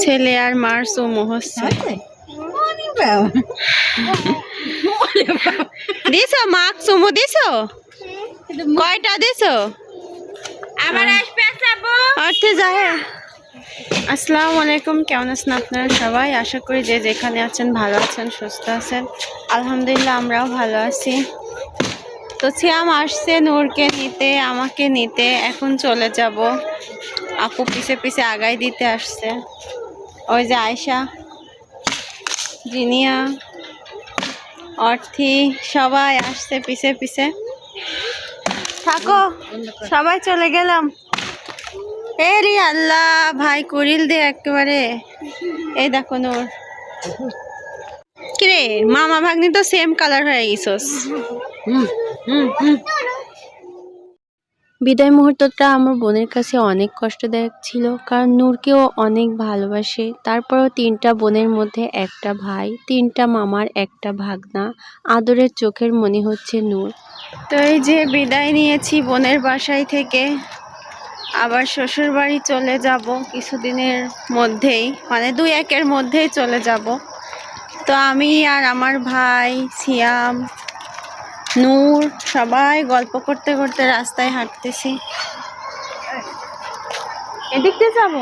ছেলে আর মার চুমু হচ্ছে। দিছো? মাক চুমু দিছো? কয়টা দিছো? আবার আসবে অর্থে যায়। আসসালামু আলাইকুম কেমন আছেন আপনারা সবাই? আশা করি যে যেখানে আছেন ভালো আছেন সুস্থ আছেন। আলহামদুলিল্লাহ আমরাও ভালো আছি। তো সিয়াম আসছে নূরকে নিতে আমাকে নিতে। এখন চলে যাব। আপু পিছে পিছে আগাই দিতে আসছে। ওই যে আয়শা, জিনিয়া, অর্থি, সবাই আসছে পিছে পিছে। থাকো, সবাই চলে গেলাম। এরি আল্লাহ, ভাই করিল দে একেবারে। এই দেখো নোর। কিরে, মামা ভাগ্নি তো সেম কালার হয়ে গেছস। বিদায় মুহূর্তটা আমার বোনের কাছে অনেক কষ্টদায়ক ছিল, কারণ নূরকেও অনেক ভালোবাসে। তারপরেও তিনটা বোনের মধ্যে একটা ভাই, তিনটা মামার একটা ভাগনা, আদরের চোখের মনে হচ্ছে নূর। তো এই যে বিদায় নিয়েছি বোনের বাসায় থেকে, আবার শ্বশুর বাড়ি চলে যাব কিছুদিনের মধ্যেই মানে দুই একের মধ্যেই চলে যাব। তো আমি আর আমার ভাই, সিয়াম নূর সবাই গল্প করতে করতে রাস্তায় হাঁটতেছি। এদিক দিয়ে যাব?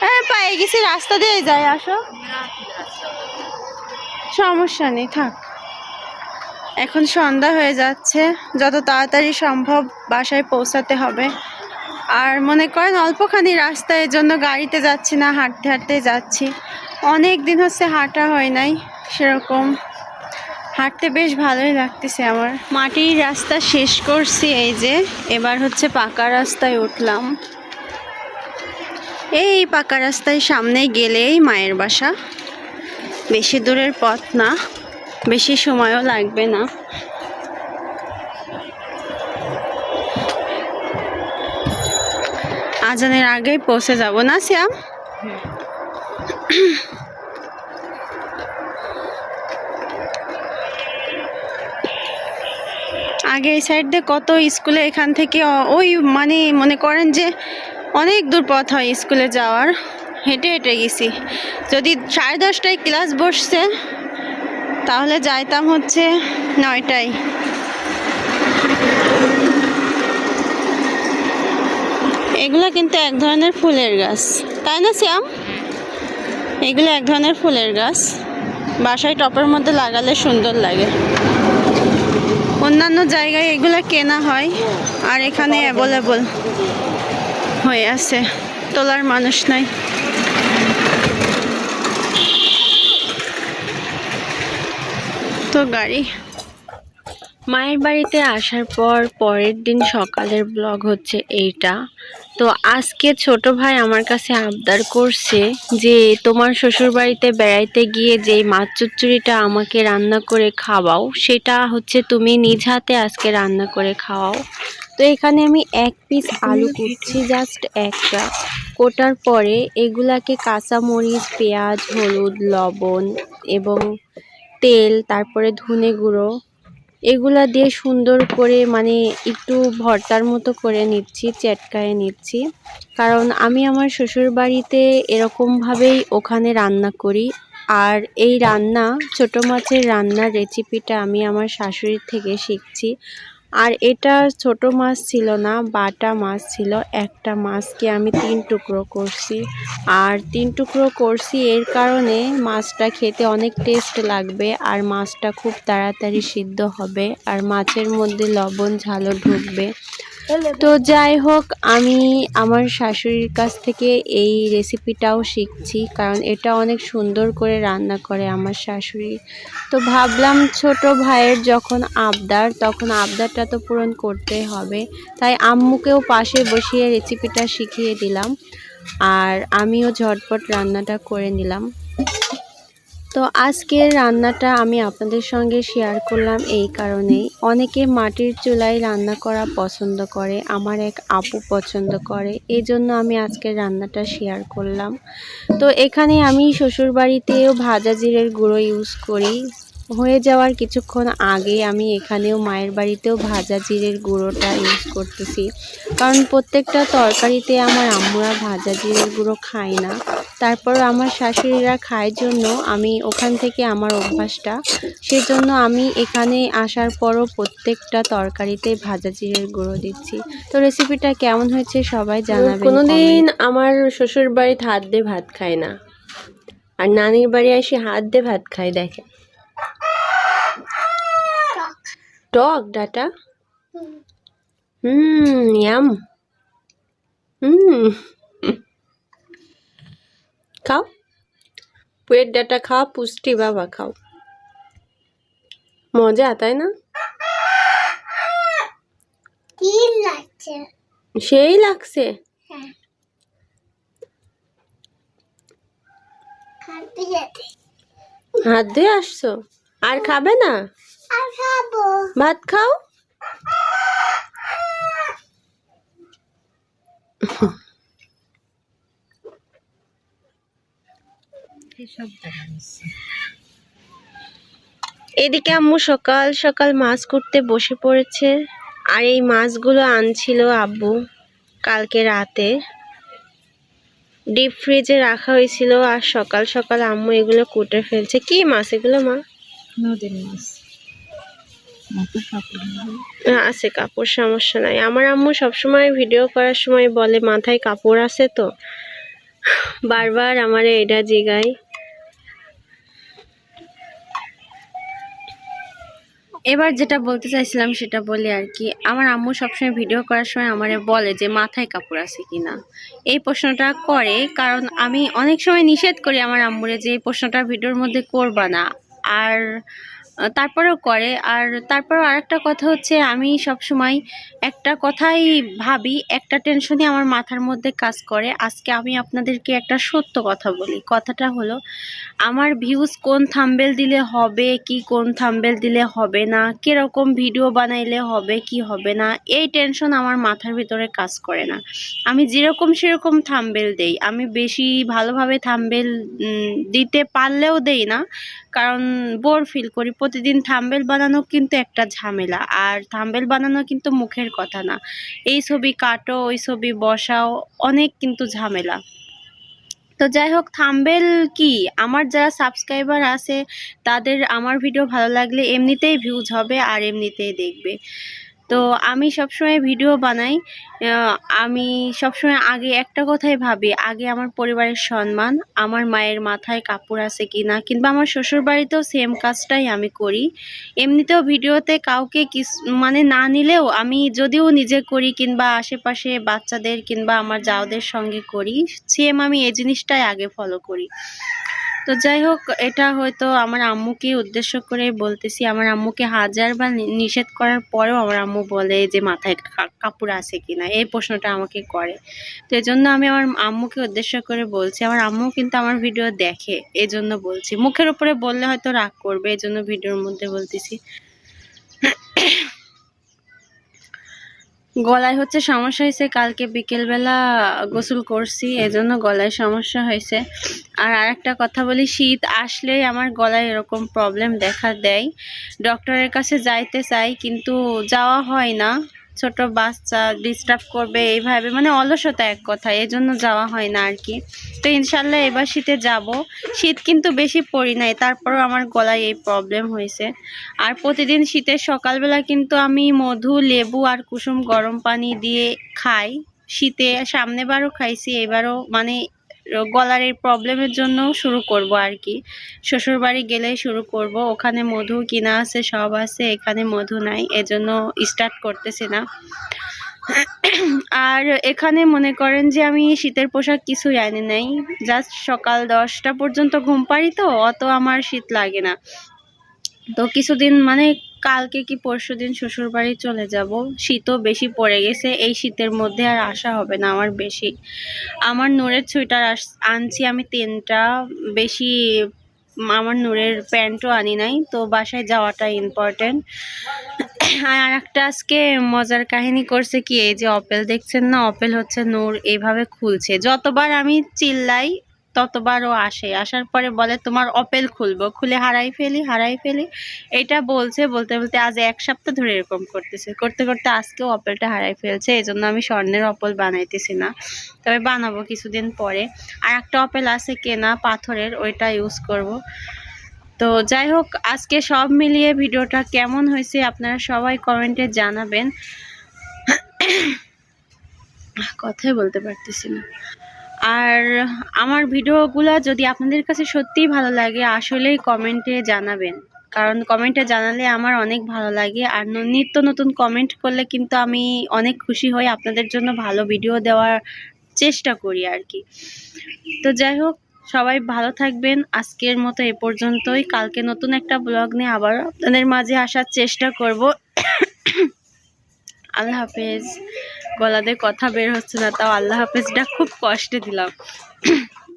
হ্যাঁ পায়ে গেছি রাস্তা দিয়ে যাই আসো। সমস্যা নেই থাক। এখন সন্ধ্যা হয়ে যাচ্ছে যত তাড়াতাড়ি সম্ভব বাসায় পৌঁছাতে হবে। আর মনে করেন অল্পখানি রাস্তা এর জন্য গাড়িতে যাচ্ছি না হাঁটতে হাঁটতে যাচ্ছি। অনেক দিন হচ্ছে হাঁটা হয় নাই সেরকম। হাঁটতে বেশ ভালোই লাগতেছে আমার। মাটির রাস্তা শেষ করছি এই যে, এবার হচ্ছে পাকা রাস্তায় উঠলাম। এই পাকা রাস্তায় সামনে গেলেই মায়ের বাসা। বেশি দূরের পথ না, বেশি সময়ও লাগবে না। আজানের আগেই পৌঁছে যাব না শ্যাম আগে এই সাইড দিয়ে কত স্কুলে এখান থেকে, ওই মানে মনে করেন যে অনেক দূর পথ হয় স্কুলে যাওয়ার। হেঁটে হেঁটে গেছি। যদি সাড়ে দশটায় ক্লাস বসছে, তাহলে যাইতাম হচ্ছে নয়টায়। এগুলো কিন্তু এক ধরনের ফুলের গাছ। তাই না, শ্যাম? এগুলো এক ধরনের ফুলের গাছ। বাসায় টপের মধ্যে লাগালে সুন্দর লাগে। অন্যান্য জায়গায় এগুলো কেনা হয় আর এখানে অ্যাভেলেবল হয়ে আছে। তোলার মানুষ নাই। তো গাড়ি মায়ের বাড়িতে আসার পর পরের দিন সকালের ব্লগ হচ্ছে এইটা। তো আজকে ছোট ভাই আমার কাছে আবদার করছে যে, তোমার শ্বশুর বাড়িতে বেড়াইতে গিয়ে যেই মাছ চচ্চড়িটা আমাকে রান্না করে খাওয়াও, সেটা হচ্ছে তুমি নিজ হাতে আজকে রান্না করে খাওয়াও। তো এখানে আমি এক পিস আলু কুটছি জাস্ট একটা। কোটার পরে এগুলাকে কাঁচামরিচ, পেঁয়াজ, হলুদ, লবণ এবং তেল, তারপরে ধনে গুঁড়ো এগুলা দিয়ে সুন্দর করে মানে একটু ভর্তার মতো করে নিচ্ছি চ্যাটকায়ে নিচ্ছি। কারণ আমি আমার শ্বশুর বাড়িতে এরকমভাবেই ওখানে রান্না করি। আর এই রান্না, ছোট মাছের রান্নার রেসিপিটা আমি আমার শাশুড়ির থেকে শিখছি। আর এটা ছোট মাছ ছিল না, বাটা মাছ ছিল। একটা মাছকে আমি তিন টুকরো করছি। আর তিন টুকরো করছি এর কারণে মাছটা খেতে অনেক টেস্ট লাগবে আর মাছটা খুব তাড়াতাড়ি সিদ্ধ হবে। আর মাছের মধ্যে লবণ, ঝালও ঢুকবে। তো যাই হোক, আমি আমার শাশুড়ির কাছ থেকে এই রেসিপিটাও শিখছি, কারণ এটা অনেক সুন্দর করে রান্না করে আমার শাশুড়ি। তো ভাবলাম ছোট ভাইয়ের যখন আবদার, তখন আবদারটা তো পূরণ করতেই হবে। তাই আম্মুকেও পাশে বসিয়ে রেসিপিটা শিখিয়ে দিলাম, আর আমিও ঝটপট রান্নাটা করে নিলাম। তো আজকের রান্নাটা আমি আপনাদের সঙ্গে শেয়ার করলাম এই কারণেই। অনেকে মাটির চুলায় রান্না করা পছন্দ করে, আমার এক আপু পছন্দ করে এই জন্য আমি আজকের রান্নাটা শেয়ার করলাম। তো এখানে আমি শ্বশুরবাড়িতেও ভাজা জিরের গুঁড়ো ইউজ করি। হয়ে যাওয়ার কিছুক্ষণ আগে আমি এখানেও মায়ের বাড়িতেও ভাজা জিরের গুঁড়োটা ইউজ করতেছি। কারণ প্রত্যেকটা তরকারিতে আমার আম্মুরা ভাজা জিরের গুঁড়ো খায় না। তারপর আমার শাশুড়িরা খায় জন্য আমি ওখান থেকে আমার অভ্যাসটা। সেজন্য আমি এখানে আসার পরও প্রত্যেকটা তরকারিতে ভাজা জিরের গুঁড়ো দিচ্ছি। তো রেসিপিটা কেমন হয়েছে সবাই জানাবেন কোনোদিন আমার শ্বশুর বাড়িতে হাত দিয়ে ভাত খায় না। আর নানির বাড়ি এসে হাত দিয়ে ভাত খায় দেখে টক ডাটা হুম ইয়াম হুম খাও পেট ডাটা খাও পুষ্টি বাবা খাও মজা তাই না সেই লাগছে হাতে দিয়ে আসছো আর খাবে না ভাত খাও? এদিকে আম্মু সকাল সকাল মাছ করতে বসে পড়েছে আর এই মাছগুলো আনছিল আব্বু কালকে রাতে। ডিপ ফ্রিজে রাখা হয়েছিল আর সকাল সকাল আম্মু এগুলো কুটে ফেলছে। কি মাছ এগুলো মা? নদীর মাছ। আছে কাপড় সমস্যা নাই। আমার আম্মু সবসময় ভিডিও করার সময় বলে মাথায় কাপড় আছে তো? বারবার আমার এটা জিগায়। এবার যেটা বলতে চাইছিলাম সেটা বলি আর কি। আমার আম্মু সবসময় ভিডিও করার সময় আমারে বলে যে মাথায় কাপড় আছে কিনা? এই প্রশ্নটা করে কারণ আমি অনেক সময় নিষেধ করি আমার আম্মুরে যে এই প্রশ্নটা ভিডিওর মধ্যে করবা না। আর তারপরেও করে। আর তারপরেও আরেকটা কথা হচ্ছে, আমি সব সময় একটা কথাই ভাবি, একটা টেনশনই আমার মাথার মধ্যে কাজ করে। আজকে আমি আপনাদেরকে একটা সত্য কথা বলি। কথাটা হলো, আমার ভিউজ কোন থাম্বেল দিলে হবে, কি কোন থাম্বেল দিলে হবে না, কীরকম ভিডিও বানাইলে হবে, কি হবে না, এই টেনশন আমার মাথার ভিতরে কাজ করে না। আমি যেরকম সেরকম থাম্বেল দেই। আমি বেশি ভালোভাবে থাম্বেল দিতে পারলেও দেই না। কারণ বোর ফিল করি। প্রতিদিন থাম্বেল বানানো কিন্তু একটা ঝামেলা। আর থাম্বেল বানানো কিন্তু মুখের কথা না। এই ছবি কাটো, ওই ছবি বসাও, অনেক কিন্তু ঝামেলা। তো যাই হোক, থাম্বেল কি? আমার যারা সাবস্ক্রাইবার আছে, তাদের আমার ভিডিও ভালো লাগলে এমনিতেই ভিউজ হবে আর এমনিতেই দেখবে। তো আমি সবসময় ভিডিও বানাই। আমি সবসময় আগে একটা কথাই ভাবি, আগে আমার পরিবারের সম্মান, আমার মায়ের মাথায় কাপড় আছে কি না কিংবা আমার শ্বশুর বাড়িতেও সেম কাজটাই আমি করি। এমনিতেও ভিডিওতে কাউকে কিস মানে না নিলেও আমি যদিও নিজে করি কিংবা আশেপাশে বাচ্চাদের কিংবা আমার যাওদের সঙ্গে করি সেম আমি এই জিনিসটাই আগে ফলো করি। তো যাই হোক, এটা হয়তো আমার আম্মুকে উদ্দেশ্য করে বলতেছি। আমার আম্মুকে হাজার বা নিষেধ করার পরেও আমার আম্মু বলে যে, মাথায় কাপড় আছে কিনা এই প্রশ্নটা আমাকে করে। তো এই জন্য আমি আমার আম্মুকে উদ্দেশ্য করে বলছি। আমার আম্মু কিন্তু আমার ভিডিও দেখে এই জন্য বলছি। মুখের উপরে বললে হয়তো রাগ করবে এই জন্য ভিডিওর মধ্যে বলতেছি। গলায় হচ্ছে সমস্যা হয়েছে, কালকে বিকেলবেলা গোসল করছি, এজন্য গলায় সমস্যা হয়েছে। আর আরেকটা কথা বলি, শীত আসলে আমার গলায় এরকম প্রবলেম দেখা দেয়। ডক্টরের কাছে যাইতে চাই, কিন্তু যাওয়া হয় না। ছোট বাচ্চা ডিস্টার্ব করবে এইভাবে মানে অলসতা এক কথা, এজন্য যাওয়া হয় না আর কি। তো ইনশাল্লাহ এবার শীতে যাব। শীত কিন্তু বেশি পড়ি নাই, তারপরও আমার গলায় এই প্রবলেম হয়েছে। আর প্রতিদিন শীতের সকালবেলা কিন্তু আমি মধু, লেবু আর কুসুম গরম পানি দিয়ে খাই। শীতে সামনেবারও খাইছি, এবারও মানে গলার এই প্রবলেমের জন্য শুরু করব আর কি শ্বশুর বাড়ি গেলেই শুরু করব। ওখানে মধু কিনা আছে, সব আছে, এখানে মধু নাই, এজন্য স্টার্ট করতেছি না। আর এখানে মনে করেন যে আমি শীতের পোশাক কিছুই আনি নাই। জাস্ট সকাল দশটা পর্যন্ত ঘুম পারি তো, অত আমার শীত লাগে না। তো কিছুদিন মানে কালকে কি পরশু দিন শ্বশুর বাড়ি চলে যাব? শীতও বেশি পড়ে গেছে, এই শীতের মধ্যে আর আসা হবে না আমার বেশি। আমার নূরের সোয়েটার আনছি আমি তিনটা, বেশি আমার নূরের প্যান্টও আনি নাই, তো বাসায় যাওয়াটা ইম্পর্টেন্ট আর একটা আজকে মজার কাহিনী করছে কি, এই যে অপেল, দেখছেন না? অপেল হচ্ছে নূর এইভাবে খুলছে। যতবার আমি চিল্লাই ততবার ও আসে। আসার পরে বলে, তোমার অপেল খুলবো। খুলে হারাই ফেলি হারাই ফেলি। এটা বলছে বলতে বলতে আজ এক সপ্তাহ ধরে এরকম করতেছে। করতে করতে আজকেও অপেলটা হারাই ফেলছে। এই জন্য আমি স্বর্ণের অপেল বানাইতেছি না। তবে বানাবো কিছুদিন পরে। আর একটা অপেল আছে কেনা, পাথরের। ওইটা ইউজ করব। তো যাই হোক, আজকে সব মিলিয়ে ভিডিওটা কেমন হয়েছে আপনারা সবাই কমেন্টে জানাবেন। কথাই বলতে পারতেছি না। আর আমার ভিডিওগুলো যদি আপনাদের কাছে সত্যিই ভালো লাগে, আসলেই কমেন্টে জানাবেন। কারণ কমেন্টে জানালে আমার অনেক ভালো লাগে। আর নিত্য নতুন কমেন্ট করলে কিন্তু আমি অনেক খুশি হই আপনাদের জন্য ভালো ভিডিও দেওয়ার চেষ্টা করি আর কি তো যাই হোক, সবাই ভালো থাকবেন। আজকের মতো এ পর্যন্তই। কালকে নতুন একটা ব্লগ নিয়ে আবার আপনাদের মাঝে আসার চেষ্টা করব। আল্লাহ হাফেজ। গলাতে কথা বের হচ্ছে না তাও আল্লাহ হাফেজটা খুব কষ্টে দিলাম।